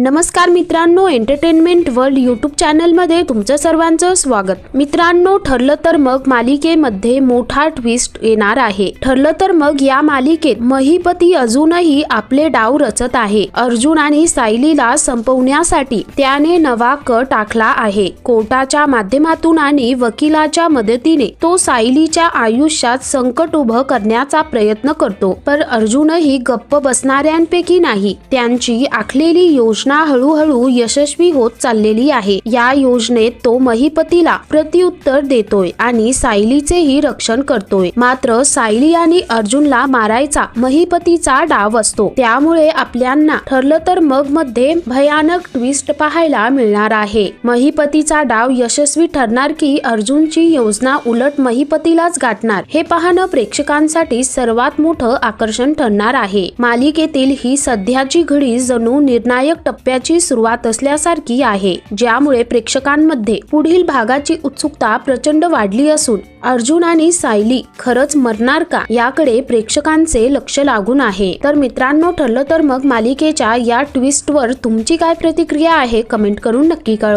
नमस्कार मित्रांनो entertainment world YouTube चॅनलमध्ये तुमचं सर्वांचं स्वागत. मित्रांनो ठरलं तर मग मालिकेमध्ये मोठा ट्विस्ट येणार आहे. ठरलं तर मग या मालिकेत महीपती अजूनही आपले डाव रचत आहे. अर्जुन आणि सायलीला संपवण्यासाठी त्याने नवा क टाकला आहे. कोर्टाच्या माध्यमातून आणि वकिलाच्या मदतीने तो सायलीच्या आयुष्यात संकट उभं करण्याचा प्रयत्न करतो. पण अर्जुनही गप्प बसणाऱ्यांपैकी नाही. त्यांची आखलेली योजना हळूहळू यशस्वी होत चाललेली आहे. या योजनेत तो महिपतीला प्रत्युत्तर देतोय आणि सायलीचेही रक्षण करतोय. मात्र सायली आणि अर्जुनला मारायचा महिपतीचा डाव असतो. त्यामुळे आपल्यांना ठरलं तर मग मध्ये भयानक ट्विस्ट पाहायला मिळणार आहे. महिपतीचा डाव यशस्वी ठरणार की अर्जुनची योजना उलट महिपतीलाच गाठणार हे पाहणं प्रेक्षकांसाठी सर्वात मोठं आकर्षण ठरणार आहे. मालिकेतील ही सध्याची घडी जणू निर्णायक टप्प्याची सुरुवात असल्यासारखी आहे ज्यामुळे प्रेक्षकांमध्ये पुढील भागाची उत्सुकता प्रचंड वाढली असून अर्जुन आणि सायली खरंच मरणार का याकडे प्रेक्षकांचे लक्ष लागून आहे. तर मित्रांनो ठरलं तर मग मालिकेच्या या ट्विस्टवर तुमची काय प्रतिक्रिया आहे कमेंट करून नक्की कळवा.